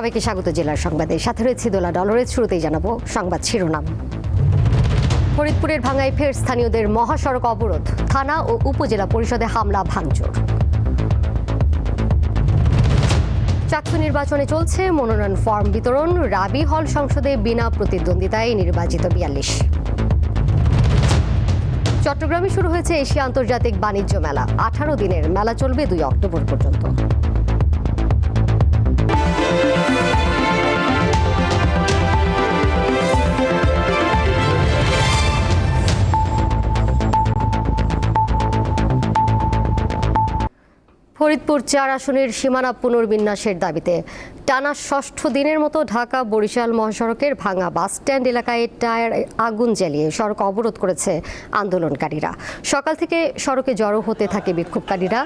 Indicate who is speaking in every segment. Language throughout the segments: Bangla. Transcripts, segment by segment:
Speaker 1: সবাইকে স্বাগত জেলার সংবাদে। সাথে রয়েছে দোলা ডলরের শুরুতেই জানাব সংবাদ শিরোনাম। ফরিদপুরের ভাঙ্গায় ফের স্থানীয়দের মহাসড়ক অবরোধ, থানা ও উপজেলা পরিষদে হামলা, ভাঙচুর। চাকসু নির্বাচনে চলছে মনোনয়ন ফর্ম বিতরণ, রাবি হল সংসদে বিনা প্রতিদ্বন্দ্বিতায় নির্বাচিত বিয়াল্লিশ। চট্টগ্রামে শুরু হয়েছে এশিয়া আন্তর্জাতিক বাণিজ্য মেলা, আঠারো দিনের মেলা চলবে দুই অক্টোবর পর্যন্ত। ফরিদপুর চার আসনের সীমানা পুনর্বিন্যাসের দাবিতে টানা ষষ্ঠ দিনের মতো ঢাকা বরিশাল মহাসড়কের ভাঙা বাস স্ট্যান্ড এলাকায় টায়ার আগুন জ্বালিয়ে সড়ক অবরোধ করেছে আন্দোলনকারীরা। সকাল থেকে সড়কে জড়ো হতে থাকে বিক্ষোভকারীরা।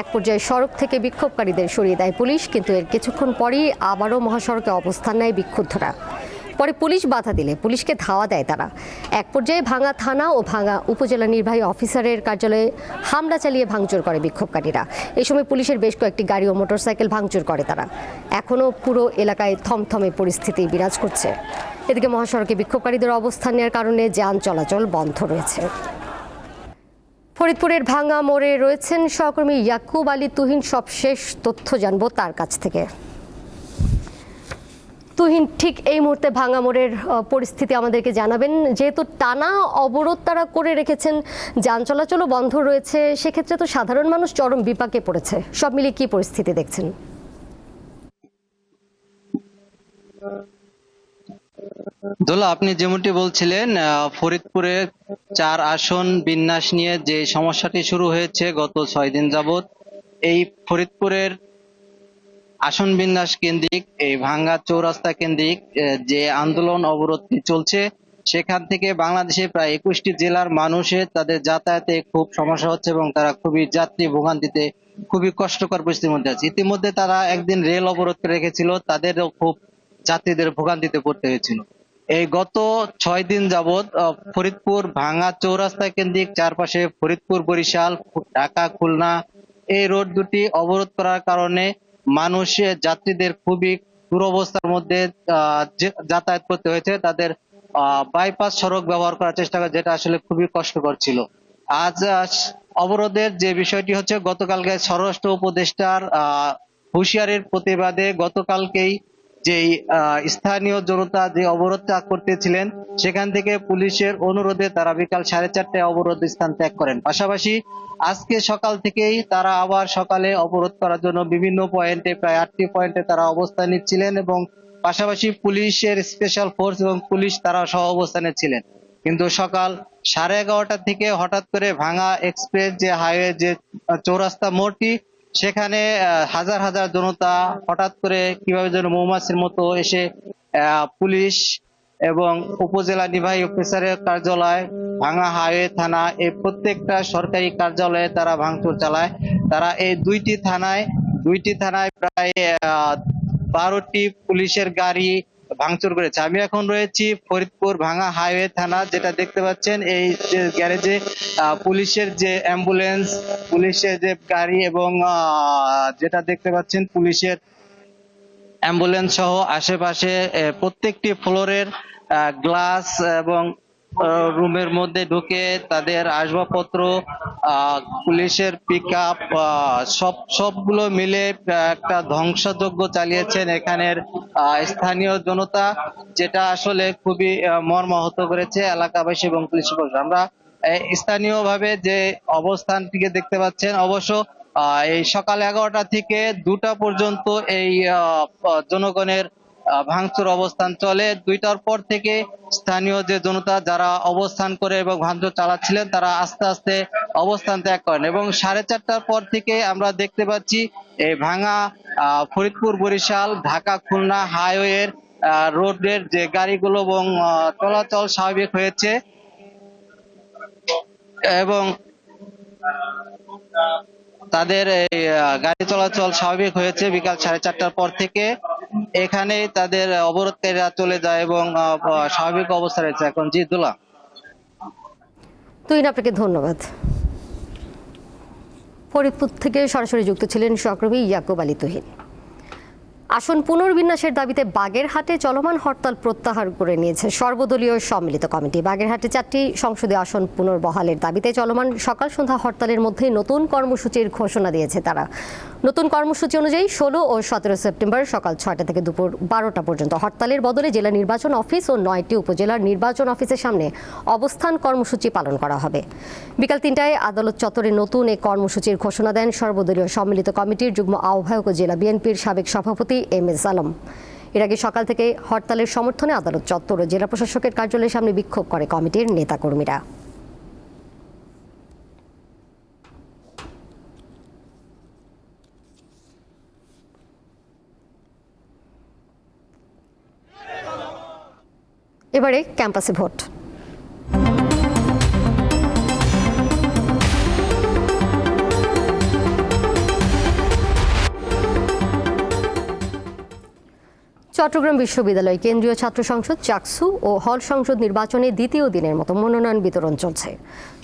Speaker 1: এক পর্যায়ে সড়ক থেকে বিক্ষোভকারীদের সরিয়ে দেয় পুলিশ, কিন্তু এর কিছুক্ষণ পরই আবারও মহাসড়কে অবস্থান নেয় বিক্ষুব্ধরা। পরে পুলিশ বাধা দিলে, পুলিশকে ধাওয়া দেয় তারা। এক পর্যায়ে ভাঙা থানা ও ভাঙা উপজেলা নির্বাহী অফিসারের কার্যালয়ে হামলা চালিয়ে ভাঙচুর করে বিক্ষোভকারীরা। এই সময় পুলিশের বেশ কয়েকটি গাড়ি ও মোটরসাইকেল ভাঙচুর করে তারা। এখনও পুরো এলাকায় থমথমে পরিস্থিতি বিরাজ করছে। এদিকে মহাসড়কে বিক্ষোভকারীদের অবস্থান নেওয়ার কারণে যান চলাচল বন্ধ রয়েছে। ফরিদপুরের ভাঙা মোড়ে রয়েছেন সহকর্মী ইয়াকুব আলী তুহিন। সবশেষ তথ্য জানব তার কাছ থেকে। তুহিন ঠিক এই মুহূর্তে ভাঙা মোড়ের পরিস্থিতি আমাদেরকে জানাবেন। যেহেতু টানা অবরোধ তারা করে রেখেছেন, যান চলাচলও বন্ধ রয়েছে, সেক্ষেত্রে তো সাধারণ মানুষ চরম বিপাকে পড়েছে। সব মিলিয়ে কি পরিস্থিতি দেখছেন?
Speaker 2: দোলা, আপনি যেমনটি বলছিলেন ফরিদপুরে চার আসন বিন্যাস নিয়ে যে সমস্যাটি শুরু হয়েছে গত ছয় দিন যাবত এই ফরিদপুরের আসন বিন্যাস কেন্দ্রিক, এই ভাঙ্গা চৌরাস্তা কেন্দ্রিক যে আন্দোলন অবরোধটি চলছে, সেখান থেকে বাংলাদেশে প্রায় একুশটি জেলার মানুষের তাদের যাতায়াতে খুব সমস্যা হচ্ছে এবং তারা খুবই যাত্রী ভোগান্তিতে খুবই কষ্টকর পরিস্থিতির মধ্যে আছে। ইতিমধ্যে তারা একদিন রেল অবরোধ করে রেখেছিল, তাদেরও খুব যাত্রীদের ভোগান্তিতে পড়তে হয়েছিল। এই গত ছয় দিন যাবৎ ফরিদপুর ভাঙা চৌরাস্তা কেন্দ্রিক চারপাশে ফরিদপুর বরিশাল ঢাকা, খুলনা, এই রোড দুটি অবরোধ করার কারণে মানুষের যাত্রীদের খুবই দুরবস্থার মধ্যে যাতায়াত করতে হয়েছে, তাদের বাইপাস সড়ক ব্যবহার করার চেষ্টা করে, যেটা আসলে খুবই কষ্টকর ছিল। আজ অবরোধের যে বিষয়টি হচ্ছে, গতকালকে স্বরাষ্ট্র উপদেষ্টার হুঁশিয়ারির প্রতিবাদে গতকালকেই আহ, স্থানীয় জনতা যে অবরোধটা করতেছিলেন সেখান থেকে পুলিশের অনুরোধে তারা বিকাল সাড়ে চারটায় অবরোধ স্থান ত্যাগ করেন। পাশাপাশি আজকে সকাল থেকেই তারা আবার সকালে অবরোধ করার জন্য বিভিন্ন পয়েন্টে প্রায় আটটি পয়েন্টে তারা অবস্থান নিচ্ছিলেন এবং পাশাপাশি পুলিশের স্পেশাল ফোর্স এবং পুলিশ তারা সহ অবস্থানে ছিলেন। কিন্তু সকাল সাড়ে এগারোটা থেকে হঠাৎ করে ভাঙা এক্সপ্রেস যে হাইওয়ে যে চৌরাস্তা মোড়টি সেখানে হাজার হাজার জনতা হঠাৎ করে কীভাবে যেন মৌমাছির মতো এসে পুলিশ এবং উপজেলা নির্বাহী অফিসারের কার্যালয়, ভাঙা হাইওয়ে থানা, এই প্রত্যেকটা সরকারি কার্যালয়ে তারা ভাঙচুর চালায়। তারা এই দুইটি থানায় দুইটি থানায় প্রায় বারোটি পুলিশের গাড়ি ভাঙচুর করেছে। আমি এখন রয়েছি ফরিদপুর ভাঙা হাইওয়ে থানা, যেটা দেখতে পাচ্ছেন, এই যে গ্যারেজে পুলিশের যে অ্যাম্বুলেন্স, পুলিশের যে গাড়ি এবং যেটা দেখতে পাচ্ছেন, পুলিশের অ্যাম্বুলেন্স সহ আশেপাশে প্রত্যেকটি ফ্লোরের গ্লাস এবং রুমের মধ্যে ঢুকে তাদের আসবাবপত্র পুলিশের পিক আপ সব, সবগুলো মিলে একটা ধ্বংসযজ্ঞ চালিয়েছেন এখানের স্থানীয় জনতা, যেটা আসলে খুবই মর্মাহত করেছে এলাকাবাসী এবং পুলিশ প্রশাসন। আমরা স্থানীয়ভাবে যে অবস্থানটিকে দেখতে পাচ্ছেন, অবশ্য এই সকাল এগারোটা থেকে দুটা পর্যন্ত এই জনগণের ভাঙচুর অবস্থান চলে। দুইটার পর থেকে স্থানীয় যে জনতা যারা অবস্থান করে এবং ভাঙচুর চালাচ্ছিলেন, তারা আস্তে আস্তে অবস্থান ত্যাগ করেন এবং সাড়ে চারটার পর থেকে আমরা দেখতে পাচ্ছি এই ভাঙা ফরিদপুর, বরিশাল, ঢাকা, খুলনা হাইওয়ের রোডের যে গাড়িগুলো এবং চলাচল স্বাভাবিক হয়েছে। এবং তাদের এই গাড়ি চলাচল স্বাভাবিক হয়েছে বিকাল সাড়ে চারটার পর থেকে। এখানে তাদের অবরোধকারীরা চলে যায় এবং স্বাভাবিক অবস্থা রয়েছে এখন জি দুলা
Speaker 1: তুহিন, আপনাকে ধন্যবাদ। ফরিদপুর থেকে সরাসরি যুক্ত ছিলেন সহকর্মী ইয়াকুব আলী তুহিন। আসন পুনর্বিন্যাসের দাবিতে বাগেরহাটে চলমান হরতাল প্রত্যাহার করে নিয়েছে সর্বদলীয় সম্মিলিত কমিটি। বাগেরহাটে চারটি সংসদীয় আসন পুনর্বহালের দাবিতে চলমান সকাল সন্ধ্যা হরতালের মধ্যে নতুন কর্মসূচির ঘোষণা দিয়েছে তারা। নতুন কর্মসূচি অনুযায়ী ষোলো ও সতেরো সেপ্টেম্বর সকাল ছয়টা থেকে দুপুর বারোটা পর্যন্ত হরতালের বদলে জেলা নির্বাচন অফিস ও নয়টি উপজেলার নির্বাচন অফিসের সামনে অবস্থান কর্মসূচি পালন করা হবে। বিকাল তিনটায় আদালত চত্বরে নতুন এই কর্মসূচির ঘোষণা দেন সর্বদলীয় সম্মিলিত কমিটির যুগ্ম আহ্বায়ক ও জেলা বিএনপির সাবেক সভাপতি এম এস আলম এর আগে সকাল থেকে হরতালের সমর্থনে আদালত চত্বর ও জেলা প্রশাসকের কার্যালয়ের সামনে বিক্ষোভ করে কমিটির নেতাকর্মীরা। এবারে ক্যাম্পাসে ভোট। চট্টগ্রাম বিশ্ববিদ্যালয় কেন্দ্রীয় ছাত্র সংসদ চাকসু ও হল সংসদ নির্বাচনে দ্বিতীয় দিনের মতো মনোনয়ন বিতরণ চলছে।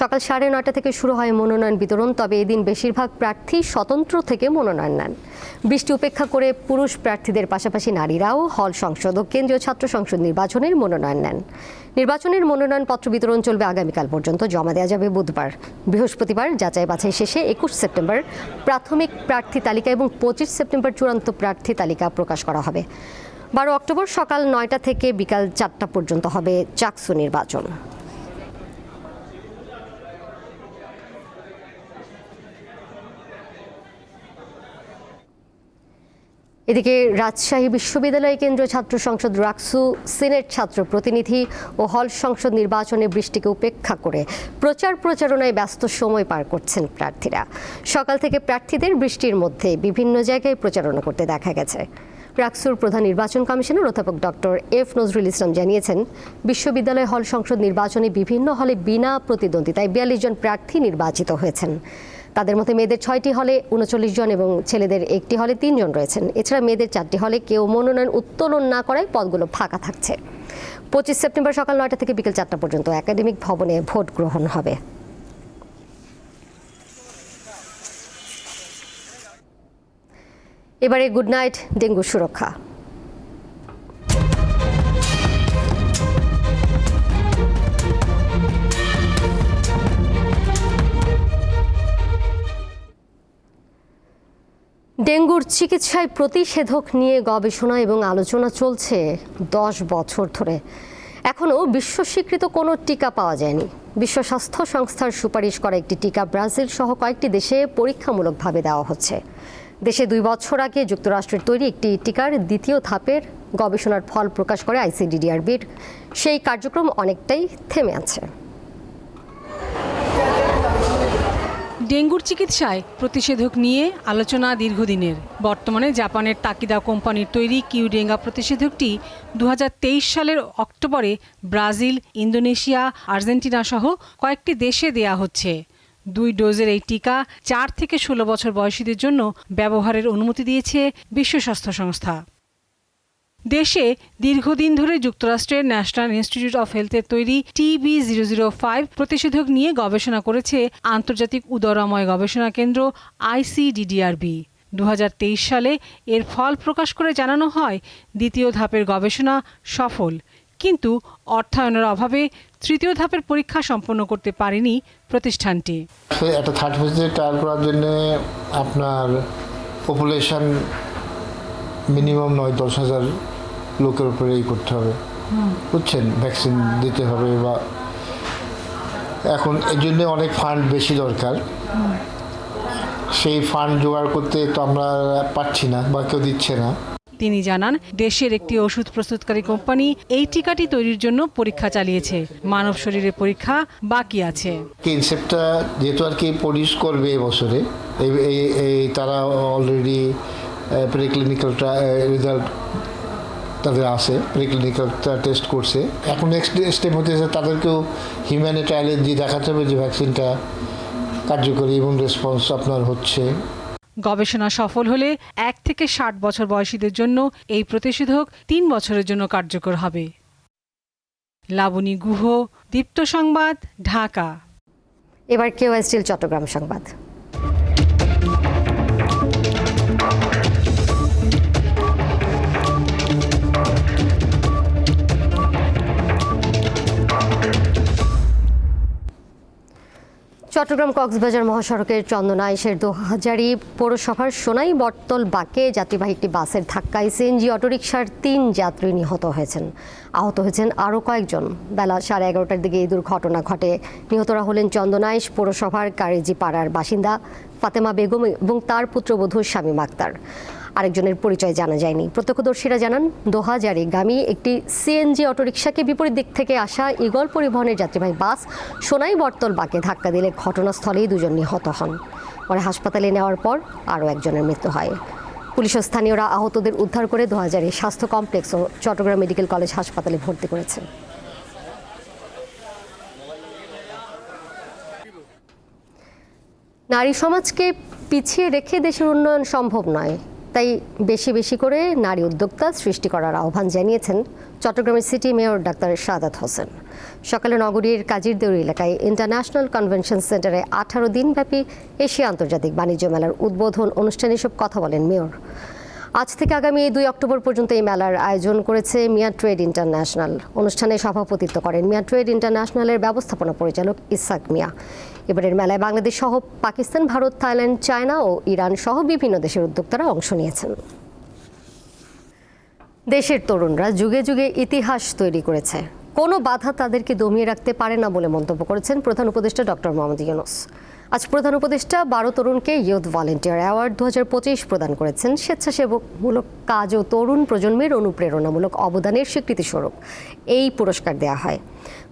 Speaker 1: সকাল সাড়ে নয়টা থেকে শুরু হয় মনোনয়ন বিতরণ, তবে এদিন বেশিরভাগ প্রার্থী স্বতন্ত্র থেকে মনোনয়ন নেন। বৃষ্টি উপেক্ষা করে পুরুষ প্রার্থীদের পাশাপাশি নারীরাও হল সংসদ ও কেন্দ্রীয় ছাত্র সংসদ নির্বাচনের মনোনয়ন নেন। নির্বাচনের মনোনয়নপত্র বিতরণ চলবে আগামীকাল পর্যন্ত। জমা দেওয়া যাবে বুধবার। বৃহস্পতিবার যাচাই বাছাই শেষে একুশ সেপ্টেম্বর প্রাথমিক প্রার্থী তালিকা এবং পঁচিশ সেপ্টেম্বর চূড়ান্ত প্রার্থী তালিকা প্রকাশ করা হবে। বারো অক্টোবর সকাল নয়টা থেকে বিকাল চারটা পর্যন্ত হবে চাকসু নির্বাচন। এদিকে রাজশাহী বিশ্ববিদ্যালয় কেন্দ্রীয় ছাত্র সংসদ রাকসু সিনেট ছাত্র প্রতিনিধি ও হল সংসদ নির্বাচনে বৃষ্টিকে উপেক্ষা করে প্রচার প্রচারণায় ব্যস্ত সময় পার করছেন প্রার্থীরা। সকাল থেকে প্রার্থীদের বৃষ্টির মধ্যে বিভিন্ন জায়গায় প্রচারণা করতে দেখা গেছে। রাকসুর প্রধান নির্বাচন কমিশনার অধ্যাপক ডক্টর এফ নজরুল ইসলাম জানিয়েছেন, বিশ্ববিদ্যালয় হল সংসদ নির্বাচনে বিভিন্ন হলে বিনা প্রতিদ্বন্দ্বিতায় বিয়াল্লিশ জন প্রার্থী নির্বাচিত হয়েছেন। তাদের মধ্যে মেয়েদের ছয়টি হলে উনচল্লিশ জন এবং ছেলেদের একটি হলে তিনজন রয়েছেন। এছাড়া মেয়েদের চারটি হলে কেউ মনোনয়ন উত্তোলন না করায় পদগুলো ফাঁকা থাকছে। পঁচিশ সেপ্টেম্বর সকাল নয়টা থেকে বিকেল চারটা পর্যন্ত একাডেমিক ভবনে ভোট গ্রহণ হবে। এবারে গুড নাইট, ডেঙ্গু সুরক্ষা। ডেঙ্গুর চিকিৎসায় প্রতিষেধক নিয়ে গবেষণা এবং আলোচনা চলছে দশ বছর ধরে। এখনও বিশ্ব স্বীকৃত কোনো টিকা পাওয়া যায়নি। বিশ্ব স্বাস্থ্য সংস্থার সুপারিশ করা একটি টিকা ব্রাজিল সহ কয়েকটি দেশে পরীক্ষামূলকভাবে দেওয়া হচ্ছে। দেশে দুই বছর আগে যুক্তরাষ্ট্রের তৈরি একটি টিকার দ্বিতীয় ধাপের গবেষণার ফল প্রকাশ করে আইসিডিডিআরবির। সেই কার্যক্রম অনেকটাই থেমে আছে।
Speaker 3: ডেঙ্গুর চিকিৎসায় প্রতিষেধক নিয়ে আলোচনা দীর্ঘদিনের। বর্তমানে জাপানের তাকিদা কোম্পানির তৈরি কিউডেঙ্গা প্রতিষেধকটি দু হাজার তেইশ সালের অক্টোবরে ব্রাজিল, ইন্দোনেশিয়া, আর্জেন্টিনা সহ কয়েকটি দেশে দেয়া হচ্ছে। দুই ডোজের এই টিকা চার থেকে ষোলো বছর বয়সীদের জন্য ব্যবহারের অনুমতি দিয়েছে বিশ্ব স্বাস্থ্য সংস্থা। দেশে দীর্ঘদিন ধরে যুক্তরাষ্ট্রের ন্যাশনাল ইনস্টিটিউট অফ হেলথের তৈরি টিবি জিরো জিরো ফাইভ প্রতিষেধক নিয়ে গবেষণা করেছে আন্তর্জাতিক উদরাময় গবেষণা কেন্দ্র আইসিডিডিআরবি দুহাজার তেইশ সালে এর ফল প্রকাশ করে জানানো হয়, দ্বিতীয় ধাপের গবেষণা সফল। কিন্তু অর্থায়নের অভাবে তৃতীয় ধাপের পরীক্ষা সম্পন্ন করতে পারেনি প্রতিষ্ঠানটি।
Speaker 4: একটা থার্ড ট্রায়াল করার জন্য আপনার পপুলেশন মিনিমাম নয়, দশ হাজার লোকের উপরে এই করতে হবে। বুঝছেন? ভ্যাকসিন দিতে হবে বা এখন এর জন্য অনেক ফান্ড বেশি দরকার। সেই ফান্ড জোগাড় করতে তো আমরা পাচ্ছি না বা কেউ দিচ্ছে না।
Speaker 3: তিনি জানান দেশের একটি ওষুধ প্রস্তুতকারী কোম্পানি এই টিকাটি তৈরির জন্য পরীক্ষা চালিয়েছে। মানব শরীরে পরীক্ষা বাকি আছে।
Speaker 4: কনসেপ্টটা যেহেতু আর কি প্রডিউস করবে এবছরে এই তারা অলরেডি প্রিক্লিনিক্যালটা রেজাল্ট তাদের আছে প্রিক্লিনিক্যালটা টেস্ট করছে। এখন নেক্সট স্টেপ হতে তাদেরকেও হিউম্যানি ট্রায়ালে দিয়ে দেখাতে হবে যে ভ্যাকসিনটা কার্যকরী এবং রেসপন্স আপনার হচ্ছে।
Speaker 3: গবেষণা সফল হলে এক থেকে ষাট বছর বয়সীদের জন্য এই প্রতিষেধক তিন বছরের জন্য কার্যকর হবে। লাবণী গুহ দীপ্ত সংবাদ ঢাকা।
Speaker 1: এবার কেউ স্টিল চট্টগ্রাম সংবাদ। চট্টগ্রাম কক্সবাজার মহাসড়কের চন্দনাইশের দোহাজারি পৌরসভার সোনাই বটতল বাঁকে যাত্রীবাহী একটি বাসের ধাক্কায় সিএনজি অটোরিকশার তিন যাত্রী নিহত হয়েছেন। আহত হয়েছেন আরও কয়েকজন। বেলা সাড়ে এগারোটার দিকে এই দুর্ঘটনা ঘটে। নিহতরা হলেন চন্দনাইশ পৌরসভার কারেজি পাড়ার বাসিন্দা ফাতেমা বেগম এবং তার পুত্রবধূ স্বামী আক্তার। আরেকজনের পরিচয় জানা যায়নি। প্রত্যক্ষদর্শীরা জানান দোহাজারি গামী একটি সিএনজি অটোরিকশাকে বিপরীত দিক থেকে আসা ইগল পরিবহনের যাত্রীবাহী বাস সোনাই বর্তল বাঁকে ধাক্কা দিলে ঘটনাস্থলেই দুজন নিহত হন। পরে হাসপাতালে নেওয়ার পর আরও একজনের মৃত্যু হয়। পুলিশ স্থানীয়রা আহতদের উদ্ধার করে দোহাজারি স্বাস্থ্য কমপ্লেক্স ও চট্টগ্রাম মেডিকেল কলেজ হাসপাতালে ভর্তি করেছে। নারী সমাজকে পিছিয়ে রেখে দেশের উন্নয়ন সম্ভব নয়। তাই বেশি বেশি করে নারী উদ্যোক্তা সৃষ্টি করার আহ্বান জানিয়েছেন চট্টগ্রামের city mayor doctor Sadat Hossain. সকালে নগরীর কাজিরদেউর এলাকায় ইন্টারন্যাশনাল কনভেনশন সেন্টারে আঠারো দিনব্যাপী এশিয়া আন্তর্জাতিক বাণিজ্য মেলার উদ্বোধন অনুষ্ঠানে সব কথা বলেন মেয়র। আজ থেকে আগামী দুই অক্টোবর পর্যন্ত এই মেলার আয়োজন করেছে মিয়া ট্রেড ইন্টারন্যাশনাল। অনুষ্ঠানে সভাপতিত্ব করেন মিয়া ট্রেড ইন্টারন্যাশনালের ব্যবস্থাপনা পরিচালক ইসাক মিয়া। এবারের মেলায় বাংলাদেশ সহ পাকিস্তান, ভারত, থাইল্যান্ড, চায়না ও ইরান সহ বিভিন্ন দেশের উদ্যোক্তারা অংশ নিয়েছেন। দেশের তরুণরা যুগে যুগে ইতিহাস তৈরি করেছে। কোনো বাধা তাদেরকে দমিয়ে রাখতে পারে না বলে মন্তব্য করেছেন প্রধান উপদেষ্টা ডক্টর মোহাম্মদ ইউনুস। আজ প্রধান উপদেষ্টা বারো তরুণকে ইয়ুথ ভলেন্টিয়ার অ্যাওয়ার্ড দু হাজার পঁচিশ প্রদান করেছেন স্বেচ্ছাসেবকমূলক কাজ ও তরুণ প্রজন্মের অনুপ্রেরণামূলক অবদানের স্বীকৃতিস্বরূপ। এই পুরস্কার দেওয়া হয়।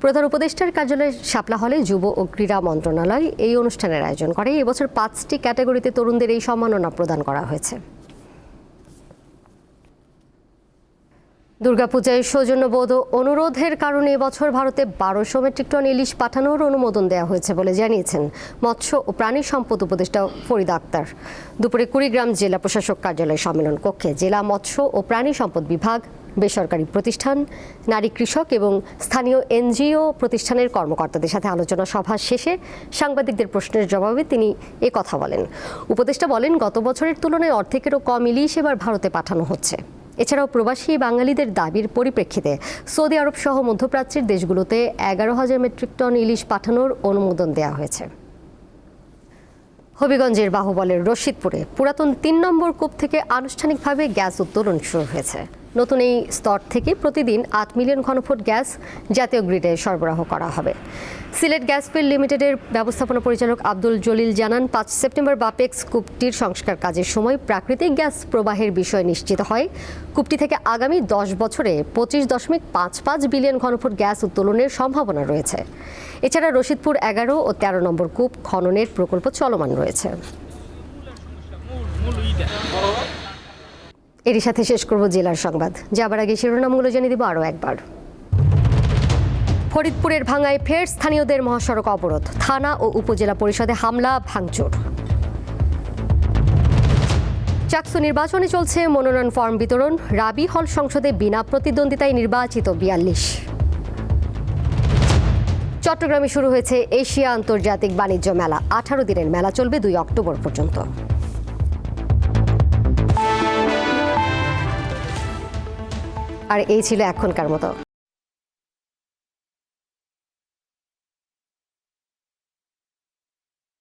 Speaker 1: প্রধান উপদেষ্টার কার্যালয়ে শাপলা হলে যুব ও ক্রীড়া মন্ত্রণালয় এই অনুষ্ঠানের আয়োজন করে। এবছর পাঁচটি ক্যাটাগরিতে তরুণদের এই সম্মাননা প্রদান করা হয়েছে। দুর্গাপূজায় সৌজন্যবোধ অনুরোধের কারণে এবছর ভারতে বারোশো মেট্রিক টন ইলিশ পাঠানোর অনুমোদন দেওয়া হয়েছে বলে জানিয়েছেন মৎস্য ও প্রাণী সম্পদ উপদেষ্টা ফরিদা আক্তার। দুপুরে কুড়িগ্রাম জেলা প্রশাসক কার্যালয় সম্মেলন কক্ষে জেলা মৎস্য ও প্রাণী সম্পদ বিভাগ, বেসরকারি প্রতিষ্ঠান, নারী কৃষক এবং স্থানীয় এনজিও প্রতিষ্ঠানের কর্মকর্তাদের সাথে আলোচনা সভা শেষে সাংবাদিকদের প্রশ্নের জবাবে তিনি এ কথা বলেন। উপদেষ্টা বলেন, গত বছরের তুলনায় অর্ধেকেরও কম ইলিশ এবার ভারতে পাঠানো হচ্ছে। এছাড়াও প্রবাসী বাঙালিদের দাবির পরিপ্রেক্ষিতে সৌদি আরব সহ মধ্যপ্রাচ্যের দেশগুলোতে এগারো হাজার মেট্রিক টন ইলিশ পাঠানোর অনুমোদন দেওয়া হয়েছে। হবিগঞ্জের বাহুবলের রশিদপুরে পুরাতন তিন নম্বর কূপ থেকে আনুষ্ঠানিকভাবে গ্যাস উত্তোলন শুরু হয়েছে। নতুন এই স্তর থেকে প্রতিদিন আট মিলিয়ন ঘনফুট গ্যাস জাতীয় গ্রিডে সরবরাহ করা হবে। সিলেট গ্যাস ফিল্ড লিমিটেডের ব্যবস্থাপনা পরিচালক আব্দুল জলিল জানান, পাঁচ সেপ্টেম্বর বাপেক্স কূপটির সংস্কার কাজের সময় প্রাকৃতিক গ্যাস প্রবাহের বিষয় নিশ্চিত হয়। কূপটি থেকে আগামী দশ বছরে পঁচিশ দশমিক পাঁচ পাঁচ বিলিয়ন ঘনফুট গ্যাস উত্তোলনের সম্ভাবনা রয়েছে। এছাড়া রশিদপুর এগারো ও তেরো নম্বর কূপ খননের প্রকল্প চলমান রয়েছে। এরই সাথে শেষ করব জেলার সংবাদ। যাবার আগে শিরোনামগুলো জেনে দিব আরও একবার। ফরিদপুরের ভাঙায় ফের স্থানীয়দের মহাসড়ক অবরোধ। থানা ও উপজেলা পরিষদে হামলা, ভাঙচুর। চাকসু নির্বাচনে চলছে মনোনয়ন ফর্ম বিতরণ। রাবি হল সংসদে বিনা প্রতিদ্বন্দ্বিতায় নির্বাচিত বিয়াল্লিশ। চট্টগ্রামে শুরু হয়েছে এশিয়া আন্তর্জাতিক বাণিজ্য মেলা। আঠারো দিনের মেলা চলবে দুই অক্টোবর পর্যন্ত। আর এই ছিল এখনকার মতো।